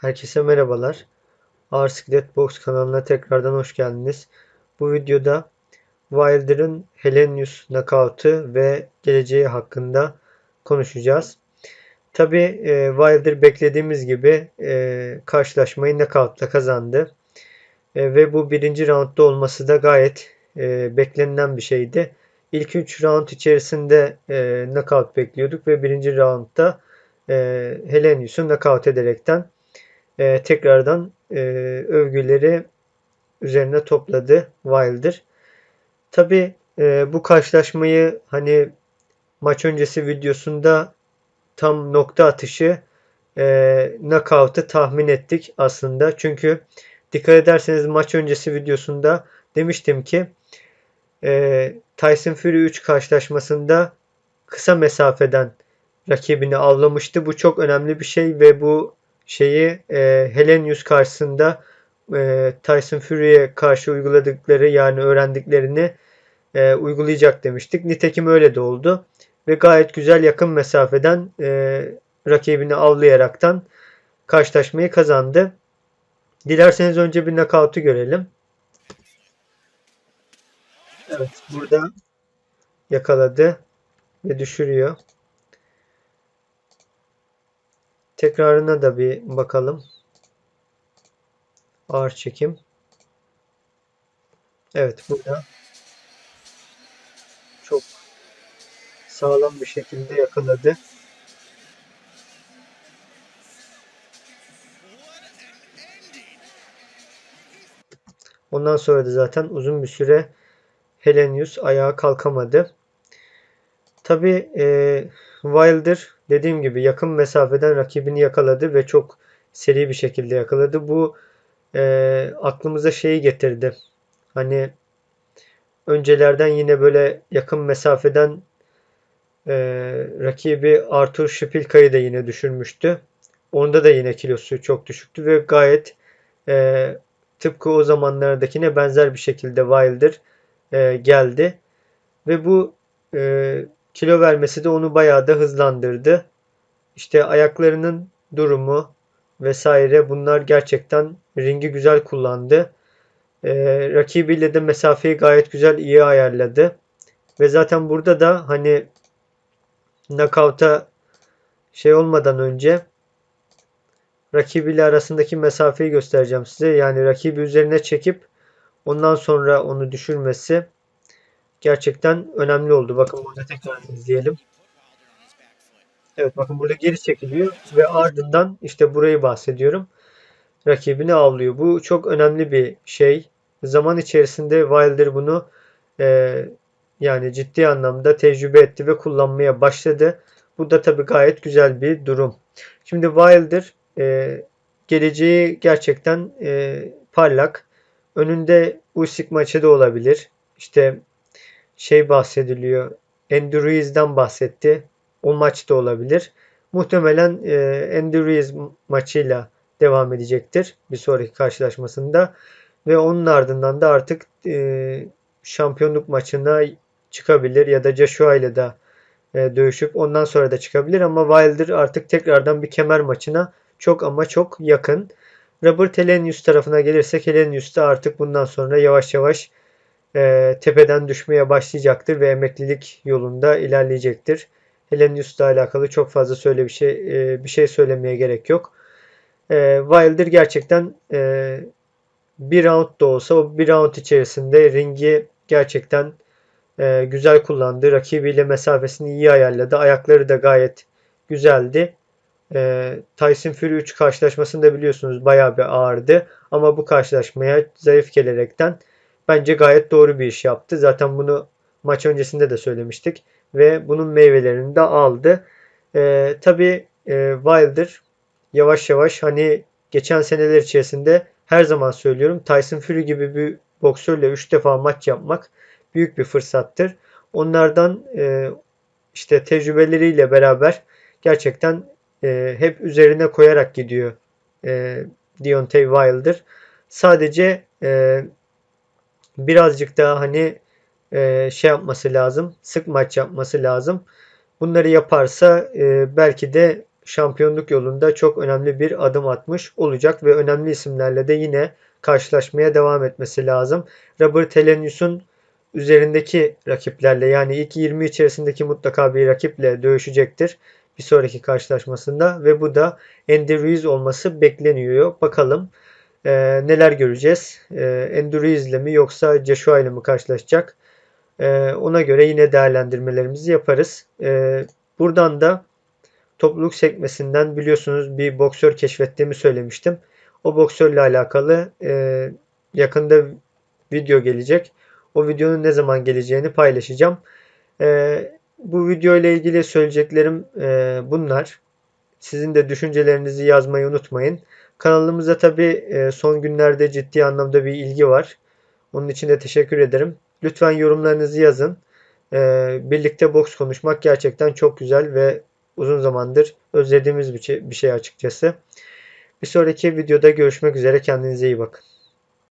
Herkese merhabalar. Ağır Box kanalına tekrardan hoş geldiniz. Bu videoda Wilder'ın Helenius knockout'u ve geleceği hakkında konuşacağız. Tabi e, Wilder beklediğimiz gibi e, karşılaşmayı knockout'la kazandı. E, ve bu birinci roundda olması da gayet e, beklenilen bir şeydi. İlk 3 round içerisinde e, knockout bekliyorduk ve birinci roundda e, Helenius'u knockout ederekten e, tekrardan e, övgüleri üzerine topladı Wilder. Tabi e, bu karşılaşmayı hani maç öncesi videosunda tam nokta atışı e, knockout'ı tahmin ettik aslında. Çünkü dikkat ederseniz maç öncesi videosunda demiştim ki e, Tyson Fury 3 karşılaşmasında kısa mesafeden rakibini avlamıştı. Bu çok önemli bir şey ve bu şeyi e, Helenius karşısında e, Tyson Fury'ye karşı uyguladıkları yani öğrendiklerini e, uygulayacak demiştik. Nitekim öyle de oldu. Ve gayet güzel yakın mesafeden e, rakibini avlayaraktan karşılaşmayı kazandı. Dilerseniz önce bir knockout'u görelim. Evet burada yakaladı ve düşürüyor. Tekrarına da bir bakalım. Ağır çekim. Evet burada çok sağlam bir şekilde yakaladı. Ondan sonra da zaten uzun bir süre Helenius ayağa kalkamadı. Tabi e, Wilder dediğim gibi yakın mesafeden rakibini yakaladı ve çok seri bir şekilde yakaladı. Bu e, aklımıza şeyi getirdi. Hani öncelerden yine böyle yakın mesafeden e, rakibi Arthur Şipilka'yı da yine düşürmüştü. Onda da yine kilosu çok düşüktü ve gayet e, tıpkı o zamanlardakine benzer bir şekilde Wilder e, geldi. Ve bu e, kilo vermesi de onu bayağı da hızlandırdı. İşte ayaklarının durumu vesaire bunlar gerçekten ringi güzel kullandı. Ee, rakibiyle de mesafeyi gayet güzel iyi ayarladı. Ve zaten burada da hani knockout'a şey olmadan önce rakibiyle arasındaki mesafeyi göstereceğim size. Yani rakibi üzerine çekip ondan sonra onu düşürmesi gerçekten önemli oldu. Bakın burada tekrar izleyelim. Evet bakın burada geri çekiliyor ve ardından işte burayı bahsediyorum. Rakibini avlıyor. Bu çok önemli bir şey. Zaman içerisinde Wilder bunu e, yani ciddi anlamda tecrübe etti ve kullanmaya başladı. Bu da tabii gayet güzel bir durum. Şimdi Wilder e, geleceği gerçekten e, parlak. Önünde Usyk maçı da olabilir. İşte şey bahsediliyor. Andrew bahsetti. O maç da olabilir. Muhtemelen e, Andy Ruiz maçıyla devam edecektir bir sonraki karşılaşmasında. Ve onun ardından da artık e, şampiyonluk maçına çıkabilir ya da Joshua ile de e, dövüşüp ondan sonra da çıkabilir ama Wilder artık tekrardan bir kemer maçına çok ama çok yakın. Robert Helenius tarafına gelirsek Helenius da artık bundan sonra yavaş yavaş e, tepeden düşmeye başlayacaktır ve emeklilik yolunda ilerleyecektir. Helenius'la alakalı çok fazla söyle bir şey e, bir şey söylemeye gerek yok. E, Wilder gerçekten e, bir round da olsa o bir round içerisinde ringi gerçekten e, güzel kullandı. Rakibiyle mesafesini iyi ayarladı. Ayakları da gayet güzeldi. E, Tyson Fury 3 karşılaşmasında biliyorsunuz bayağı bir ağırdı. Ama bu karşılaşmaya zayıf gelerekten bence gayet doğru bir iş yaptı. Zaten bunu maç öncesinde de söylemiştik ve bunun meyvelerini de aldı. E, tabii e, Wilder yavaş yavaş hani geçen seneler içerisinde her zaman söylüyorum Tyson Fury gibi bir boksörle 3 defa maç yapmak büyük bir fırsattır. Onlardan e, işte tecrübeleriyle beraber gerçekten e, hep üzerine koyarak gidiyor e, Deontay Wilder. Sadece e, birazcık daha hani e, şey yapması lazım. Sık maç yapması lazım. Bunları yaparsa e, belki de şampiyonluk yolunda çok önemli bir adım atmış olacak ve önemli isimlerle de yine karşılaşmaya devam etmesi lazım. Robert Helenius'un üzerindeki rakiplerle yani ilk 20 içerisindeki mutlaka bir rakiple dövüşecektir bir sonraki karşılaşmasında ve bu da Andy Ruiz olması bekleniyor. Bakalım e, neler göreceğiz. E, Andy Ruiz ile mi yoksa Joshua ile mi karşılaşacak? E, ona göre yine değerlendirmelerimizi yaparız. E, buradan da topluluk sekmesinden biliyorsunuz bir boksör keşfettiğimi söylemiştim. O boksörle alakalı e, yakında video gelecek. O videonun ne zaman geleceğini paylaşacağım. E, bu video ile ilgili söyleyeceklerim e, bunlar. Sizin de düşüncelerinizi yazmayı unutmayın. Kanalımıza tabi e, son günlerde ciddi anlamda bir ilgi var. Onun için de teşekkür ederim. Lütfen yorumlarınızı yazın. E, birlikte boks konuşmak gerçekten çok güzel ve uzun zamandır özlediğimiz bir şey, bir şey açıkçası. Bir sonraki videoda görüşmek üzere. Kendinize iyi bakın.